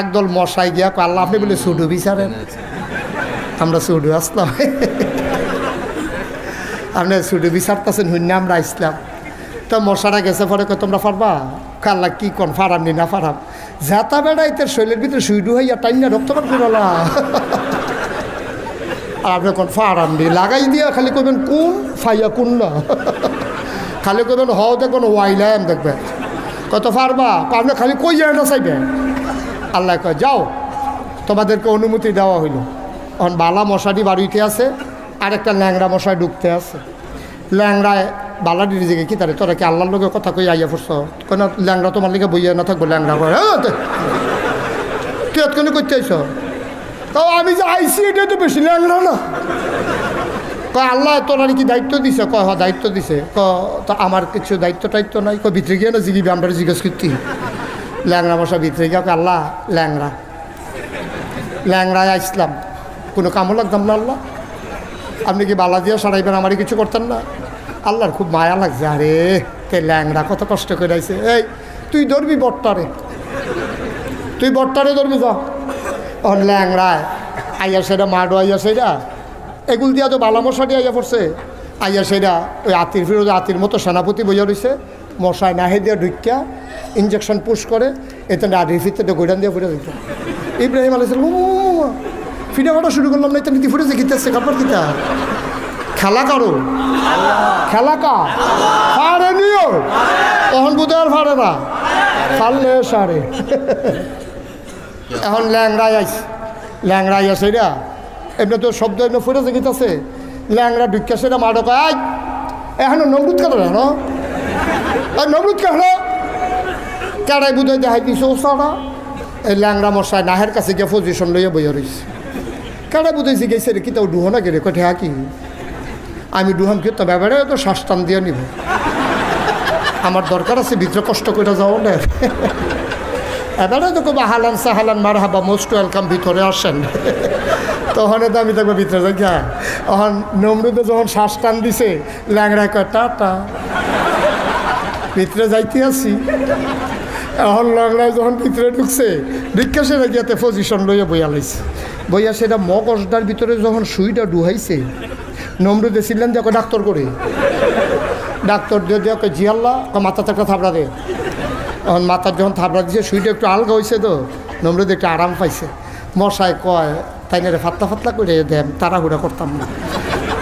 একদল মশাই গিয়া আল্লাহ আপনি বলে সুডু বিচারেন। আমরা সুডু আসলাম। আপনি সুডু বিচারতেছেন হুন্য আমরা আসলাম। তো মশারা গেছে পরে তোমরা পারবা কাল্লা কি কন ফারাম নি না ফারাম জেতা বেড়া ইতের শৈলের ভিতরে সুইডু হইয়া টাইনা রক্তপাত করলা আর আপনি কোন ফারাম দি লাগাই দিয়া খালি কবেন কোন ফাইয়া কোন না? খালি কবেন হও দেখবেন ওয়াইলাম দেখবেন। কত পারবা আপনি খালি কই যায় না চাইবে আল্লাহ কয়, যাও, তোমাদেরকে অনুমতি দেওয়া হইল। এখন বালা মশাটি বাড়িতে আছে আর একটা ল্যাংড়া মশাই ঢুকতে আছে। ল্যাংড়ায় বালাডির দিকে কি তারে, তোরা কি আল্লাহর লোকের কথা কই আইয়া পড়ছ কেন ল্যাংড়া তোমার লিগে বইয়া না থাকব, ল্যাংড়া করে তুই এতক্ষণ করতে আইস তাও আমি যে আইসি এটা তো বেশি ল্যাংড়া না। কয়, আল্লাহ, তোরা কি দায়িত্ব দিছে? কয় হ দায়িত্ব দিছে। ক তা আমার কিছু দায়িত্ব টাইত্ব নাই। কয়, ভিতরে গিয়ে না জিগিবি, আমরা জিজ্ঞেস করতি। ল্যাংড়া মশা ভিতরে গিয়ে আল্লাহ ল্যাংরা ল্যাংড়ায় আসলাম কোনো কামও লাগতাম না আল্লাহ? আপনি কি বালা দিয়ে সারাইবেন আমারই কিছু করতেন না? আল্লাহর খুব মায়া লাগছে, আরে, তে ল্যাংরা কত কষ্ট করে আইছে। এই, তুই ধরবি বট্টারে। তুই বট্টারে ধরবি, যা। ও ল্যাংড়ায় আইয়া সেটা মাডো, আইয়া সেটা এগুল দিয়া তো বালা মশাটি আইয়া পড়ছে। আইয়া সেটা ওই আতির ফিরোজ আতির মতো সেনাপতি বইয়া রয়েছে মশায় নাহে দিয়া ঢুকিয়া ইঞ্জেকশন পুশ করে, এতে না রিফিতে গোডান দিয়ে ফুটে দিত ইব্রাহিম আলাইসাল ফিরে করা শুরু করলাম না এটা নীতি ফুটেছে, গীতাছে, কাপড় গীতা খেলা কারও। খেলা কা ফাড়ে নিও। তখন বুধ আর ফাড়ে না। ফাড়লে সারে। এখন ল্যাংড়াই আইস। ল্যাংড়াই আছে এটা এমনি তো শব্দ এমনি ফুটেছে, গীতাছে। ল্যাংড়া ঢুকিয়া সেটা মাডক আই, এখন নমরুদ কেন না নমরুদ কেন কেড়াই বুধ দেখাই দিছে ও সারা, এই ল্যাংড়া মশাই নাহের কাছে গিয়ে পজিশন লইয়া বইয়া রয়েছে কেডা বুঝেছি গেছে রে কি তাও ডুহো না গেলে কঠে কি? আমি ডুহাম কি? তো ব্যাপারে তো শ্বাস টান দিয়ে নিব। আমার দরকার আছে, ভিতরে কষ্ট করে যাও না। এবারে তো খুব হালান সাহালান মার হাবা মোস্ট ওয়েলকাম, ভিতরে আসেন। তখন তো আমি দেখব ভিতরে যাই হ্যাঁ তখন নমরুদে যখন শ্বাস টান দিছে ল্যাংড়া কয় টাটা ভিতরে যাইতে আসি। এখন ল্যাংড়ায় যখন ভিতরে ঢুকছে, ঢুকা সেটা গিয়াতে পজিশন লইয়া বইয়া লাইছে। বইয়া সেটা মগজটার ভিতরে যখন সুইটা ডুহাইছে নমরুদে ছিলেন ওকে ডাক্তার করে ডাক্তার দিয়ে ওকে জিয়াল্লা মাথাতে একটা থাবড়া দে। এখন মাথার যখন থাবড়া দিছে, সুইটা একটু আলগা হয়েছে তো নমরুদ একটু আরাম পাইছে। মশায় কয়, তাই না ফাতলা ফাতলা করে দেন তাড়াহুড়া করতাম না।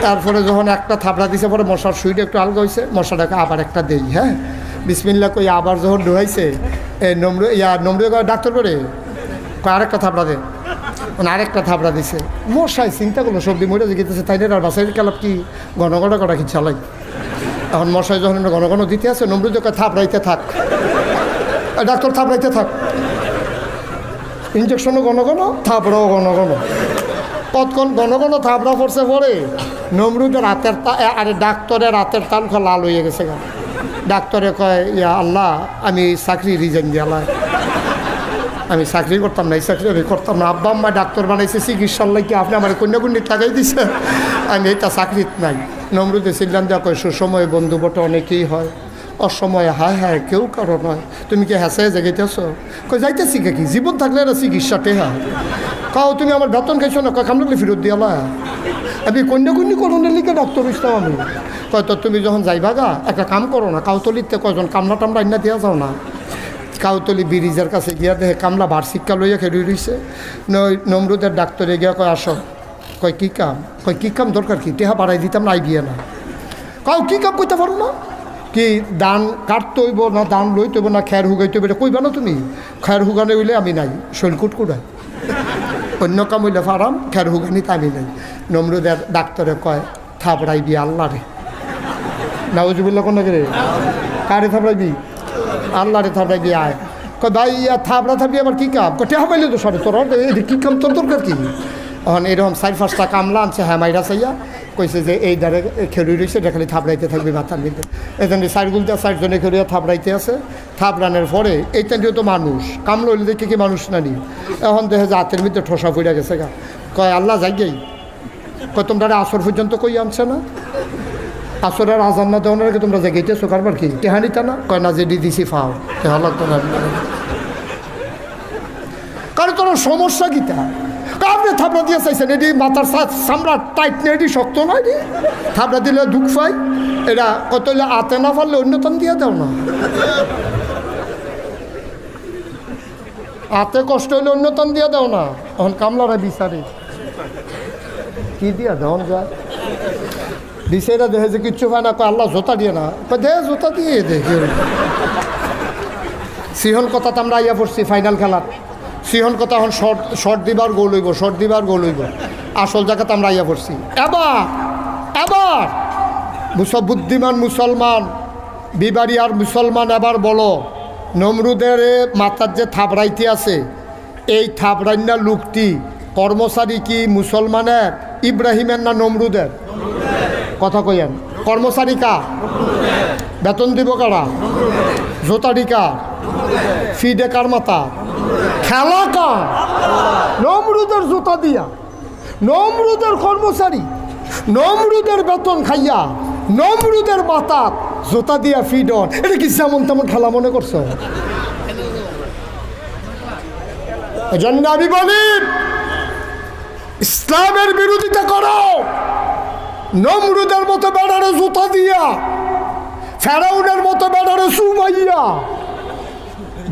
তারপরে যখন একটা থাবড়া দিছে, পরে মশার সুইটা একটু আলগা হয়েছে মশাটাকে আবার একটা দেই হ্যাঁ? বিসমিল্লা কই আবার যখন ডুহাইছে এ নম্র, ইয়া নম্র ডাক্তার করে আরেকটা থাবড়া দে। মানে আরেকটা থাবড়া দিছে। মশাই, চিন্তা করল সবজি মরে গেতেছে তাই আর বাসাই কালাপ কি ঘন ঘন করা কি চালাই? এখন মশাই যখন ঘন ঘন দিতে আছে, নম্র তোকে থাবড়াইতে থাক। ডাক্তার থাবড়াইতে থাক। ইঞ্জেকশনও ঘন ঘন থাবড়াও ঘন ঘন। কতক্ষণ ঘন ঘন থাবড়া পড়ছে পরে নমরুদের রাতের আরে ডাক্তারের রাতের তাল লাল হয়ে গেছে গা। ডাক্তারে কয়, ইয়া আল্লাহ, আমি চাকরি রিজাইন দিয়ালাই আমি চাকরি করতাম না, এই চাকরি আমি করতাম না। আব্বা আম্মা ডাক্তার বানাইছে, চিকিৎসার লাগে আপনি আমার কন্যাকুণ্ডি লাগাই দিছে। আমি এটা চাকরিত নাই। নমরুদে ছিলাম দেওয়া কয়, সুসময়ে বন্ধু বটে, অনেকেই হয়। অসময়ে হায় হায়, কেউ কারও নয়। তুমি কি হেসে জেগেতেছ কই যাইতেছি কি জীবন থাকলে না চিকিৎসাতে হয়। কাও, তুমি আমার বেতন খাইছো না? কয় কামড়ালে ফেরত দিয়ালা আমি কন্যাকুণ্ডি করোনের লিখে ডাক্তার ইসলাম আমি। কয়, তো তুমি যখন যাইবা গা, একটা কাম করো না, কাউতলিতে কয়জন কামলা টামলা ইন্না দিয়া যাও না। কাউতলি ব্রিজের কাছে গিয়া দেখে কামলা শিক্ষা লইয়া খেলি রইছে। নমরুদের ডাক্তারে গিয়া কয়, আসো। কয়, কী কাম? কয়, কী কাম দরকার কি? টেহা বাড়াই দিতাম না, আইবিয়ে না। কাউ কী কাম করতে পারো না? কি দান কাটতে হইব না, দান লইতে হইব না, খের হুগাইতে হইব এটা কইবা না তুমি? খের হুগানে হইলে আমি নাই শৈলকুট কুড়াই অন্য কাম হইলে ফারাম, খের হুগানিতে আমি নাই নমরুদের ডাক্তারে কয় থাপড়াইবি আল্লাহ রে নাউজুবিল্লা কোন রে? কারে থাপড়াইবি আল্লাহ রে থাপড়াইবি আয়। কয়, ভাই থাপড়া থাপড়ি আবার কী কাম? কে হাবাইলে তো সরে, তোর কী কাম, তোর দরকার কি? এখন এরকম চার পাঁচটা কামলা আনছে হ্যাঁ মাইরা চাইয়া। কইছে যে এই দ্বারে খেলুই রয়েছে, এটা খালি থাপড়াইতে থাকবে মাথার মধ্যে। এখানে চারগুলতে চারজনে খেলুয়া থাপড়াইতে আছে। থাপড়ানোর পরে এইটা তো মানুষ। কামলা হইলে দেখে কি মানুষ নানি এখন দেখে যে হাতের মধ্যে ঠোসা পড়ে গেছে গা। কয়, আল্লাহ যাই গেই কয়, তোমরা আসর পর্যন্ত কই আনছে না? আসরের আজান না দেওয়ার আগে তোমরা জেগেইতেছো কারবার কি? টেহানিতা না? কয়, না, যে দিছি ফাও। লাগতো না কারণ তোর সমস্যা গীতা আপনি থাপড়া দিয়ে চাইছেন। এটি মাথার চামড়া টাইট নেই শক্ত নয়, এটি থাপড়া দিলে দুঃখ পাই এটা কত আতে না পারলে অন্যতম দিয়ে দাও না। আতে কষ্ট হইলে অন্যতম দিয়ে দাও না। তখন কামলারা বিচারে। কি দিয়া দেওয়ান যায় দিছেরা দেখে যে কিচ্ছু হয় না আল্লাহ জোতা দিয়ে না। দে, জোতা দিয়ে দে, কি সিহন কথা তো আমরা আইয়া পড়ছি ফাইনাল খেলার। সিহন কথা এখন শর্ট শর্ট দিবার গোল হইব শর্ট দিবার গোল হইব আসল জায়গাতে আমরা আইয়া পড়ছি। এবার এবার, মুসব বুদ্ধিমান মুসলমান বিবাড়ি আর মুসলমান এবার বলো, নমরুদের মাথার যে থাপড়াইতে আছে, এই থাপড়াইনা লোকটি কর্মচারী কি মুসলমানের, ইব্রাহিমের না নমরুদের? কথা কইয়েন। কর্মচারী কা? বেতন দিব কারা? জোতারি কা? ফিডে কার মাথা? খেলা কা নমরুদের জুতা দিয়া, নমরুদের কর্মচারী, নমরুদের বেতন খাইয়া, নমরুদের মাথা জোতা দিয়া ফিডন এটা কি যেমন তেমন খেলা মনে করছ? এজন্য আমি বলি, ইসলামের বিরোধিতা করো। নমরুদের মতো বেড়ারে জুতা দিয়া, ফেরাউনের মতো বেড়ারে সুমাইয়া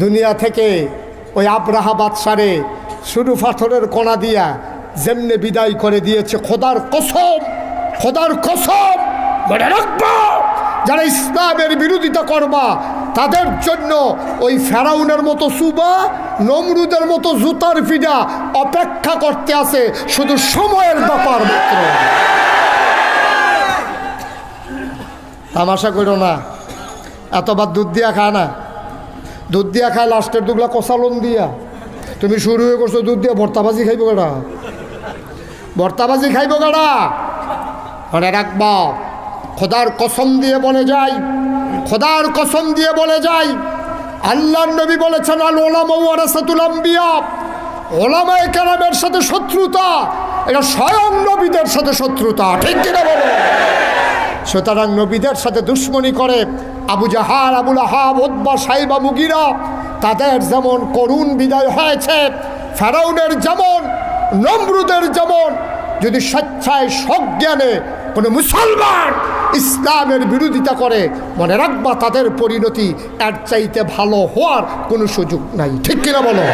দুনিয়া থেকে ওই আব্রাহা বাদশারে শুরু পাথরের কণা দিয়া যেমনে বিদায় করে দিয়েছে খোদার কসম খোদার কসম। মনে রাখব। যারা ইসলামের বিরোধিতা করবা তাদের জন্য ওই ফেরাউনের মতো সুবা নমরুদের মতো জুতার ফিডা অপেক্ষা করতে আছে শুধু সময়ের ব্যাপার মাত্র। তামাশা করো না এত এতবার দুধ দিয়া খায় না। দুধ দিয়া খায়, লাস্টের দুগলা কষালন দিয়া। তুমি শুরু হয়ে করছ দুধ দিয়া ভর্তাবাজি খাইব গাড়া ভর্তাবাজি খাইব গাড়া মনে রাখব খোদার কসম দিয়ে বলে যাই, খোদার কসম দিয়ে বলে যাই। আল্লাহর নবী বলেছেন, আল ওলামা ওয়ারাসাতুল আম্বিয়া। ওলামায়ে কেরামের সাথে শত্রুতা, এটা স্বয়ং নবীদের সাথে শত্রুতা, ঠিক কিনা বলো? সুতরাং নবীদের সাথে দুশ্মনী করে আবু জাহার আবুল আহাব ওদ্বা সাইবা, মুগিরা, তাদের যেমন করুণ বিদায় হয়েছে, ফেরাউনের যেমন, নমরুদের যেমন, যদি স্বেচ্ছায় সজ্ঞানে কোনো মুসলমান ইসলামের বিরোধিতা করে, মনে রাখবা তাদের পরিণতি এর চাইতে ভালো হওয়ার কোনো সুযোগ নাই। ঠিক কিনা বলো?